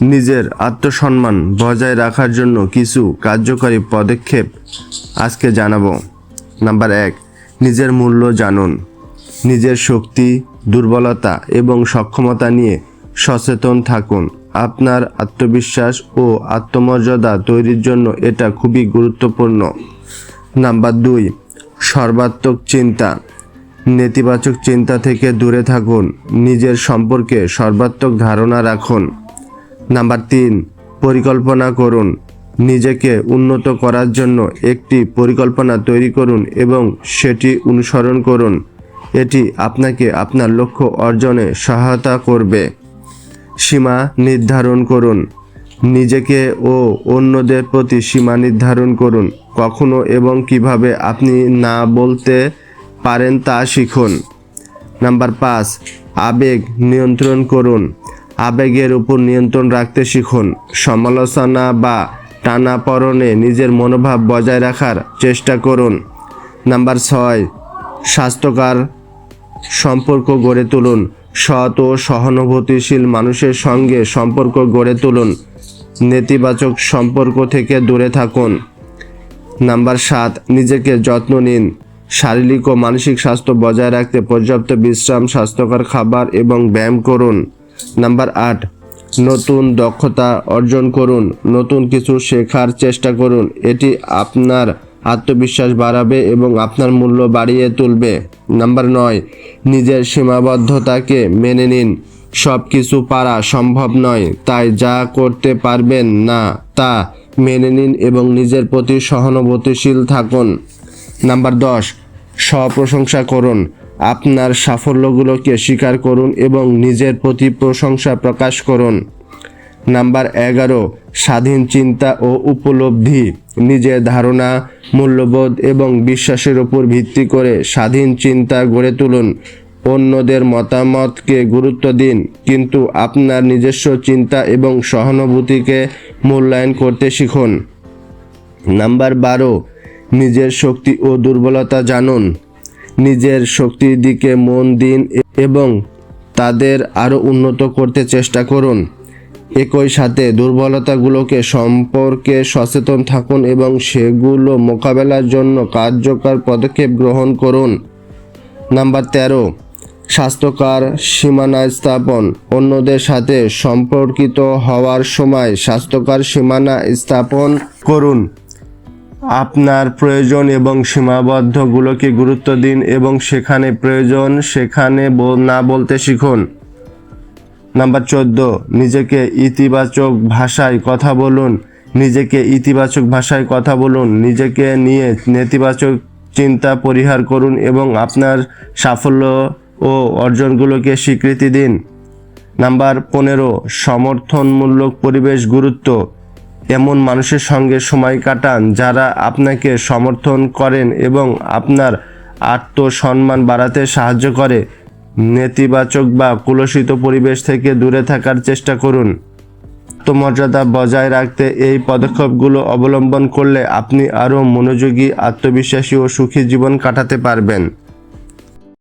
নিজের আত্মসম্মান বজায় রাখার জন্য কিছু কার্যকরী পদক্ষেপ আজকে জানাব। নাম্বার এক, নিজের মূল্য জানুন। নিজের শক্তি, দুর্বলতা এবং সক্ষমতা নিয়ে সচেতন থাকুন। আপনার আত্মবিশ্বাস ও আত্মমর্যাদা তৈরির জন্য এটা খুবই গুরুত্বপূর্ণ। নাম্বার দুই, সর্বাত্মক চিন্তা। নেতিবাচক চিন্তা থেকে দূরে থাকুন। নিজের সম্পর্কে সর্বাত্মক ধারণা রাখুন। নাম্বার তিন, পরিকল্পনা করুন। নিজেকে উন্নত করার জন্য একটি পরিকল্পনা তৈরি করুন এবং সেটি অনুসরণ করুন। এটি আপনাকে আপনার লক্ষ্য অর্জনে সহায়তা করবে। সীমা নির্ধারণ করুন। নিজেকে ও অন্যদের প্রতি সীমা নির্ধারণ করুন। কখনো এবং কীভাবে আপনি না বলতে পারেন তা শিখুন। নাম্বার পাঁচ, আবেগ নিয়ন্ত্রণ করুন। আবেগের উপর নিয়ন্ত্রণ রাখতে শিখুন। সমালোচনা বা টানাপড়নে নিজের মনোভাব বজায় রাখার চেষ্টা করুন। নাম্বার ছয়, স্বাস্থ্যকর সম্পর্ক গড়ে তুলুন। সৎ ও সহানুভূতিশীল মানুষের সঙ্গে সম্পর্ক গড়ে তুলুন। নেতিবাচক সম্পর্ক থেকে দূরে থাকুন। নাম্বার সাত, নিজেকে যত্ন নিন। শারীরিক ও মানসিক স্বাস্থ্য বজায় রাখতে পর্যাপ্ত বিশ্রাম, স্বাস্থ্যকর খাবার এবং ব্যায়াম করুন। নাম্বার আট, নতুন দক্ষতা অর্জন করুন, নতুন কিছু শেখার চেষ্টা করুন, এটি আপনার আত্মবিশ্বাস বাড়াবে এবং আপনার মূল্য বাড়িয়ে তুলবে। নাম্বার নয়, নিজের সীমাবদ্ধতাকে মেনে নিন। সব কিছু পারা সম্ভব নয়, তাই যা করতে পারবেন না, তা মেনে নিন এবং নিজের প্রতি সহানুভূতিশীল থাকুন। নাম্বার দশ, স্বপ্রশংসা করুন। আপনার সাফল্যগুলোকে স্বীকার করুন এবং নিজের প্রতি প্রশংসা প্রকাশ করুন। নাম্বার এগারো, স্বাধীন চিন্তা ও উপলব্ধি। নিজের ধারণা, মূল্যবোধ এবং বিশ্বাসের উপর ভিত্তি করে স্বাধীন চিন্তা গড়ে তুলুন। অন্যদের মতামতকে গুরুত্ব দিন, কিন্তু আপনার নিজস্ব চিন্তা এবং সহানুভূতিকে মূল্যায়ন করতে শিখুন। নাম্বার বারো, নিজের শক্তি ও দুর্বলতা জানুন। নিজের শক্তির দিকে মন দিন এবং তাদের আরও উন্নত করতে চেষ্টা করুন। একই সাথে দুর্বলতাগুলোকে সম্পর্কে সচেতন থাকুন এবং সেগুলো মোকাবেলার জন্য কার্যকর পদক্ষেপ গ্রহণ করুন। নাম্বার তেরো, স্বাস্থ্যকর সীমানা স্থাপন। অন্যদের সাথে সম্পর্কিত হওয়ার সময় স্বাস্থ্যকর সীমানা স্থাপন করুন। আপনার প্রয়োজন এবং সীমাবদ্ধগুলোকে গুরুত্ব দিন এবং সেখানে প্রয়োজন, সেখানে না বলতে শিখুন। নাম্বার চোদ্দ, নিজেকে ইতিবাচক ভাষায় কথা বলুন। নিজেকে ইতিবাচক ভাষায় কথা বলুন। নিজেকে নিয়ে নেতিবাচক চিন্তা পরিহার করুন এবং আপনার সাফল্য ও অর্জনগুলোকে স্বীকৃতি দিন। নাম্বার পনেরো, সমর্থনমূলক পরিবেশ গুরুত্ব। এমন মানুষের সঙ্গে সময় কাটান যারা আপনাকে সমর্থন করেন এবং আপনার আত্মসম্মান বাড়াতে সাহায্য করে। নেতিবাচক বা কুলসিত পরিবেশ থেকে দূরে থাকার চেষ্টা করুন। আত্মমর্যাদা বজায় রাখতে এই পদক্ষেপগুলো অবলম্বন করলে আপনি আরও মনোযোগী, আত্মবিশ্বাসী ও সুখী জীবন কাটাতে পারবেন।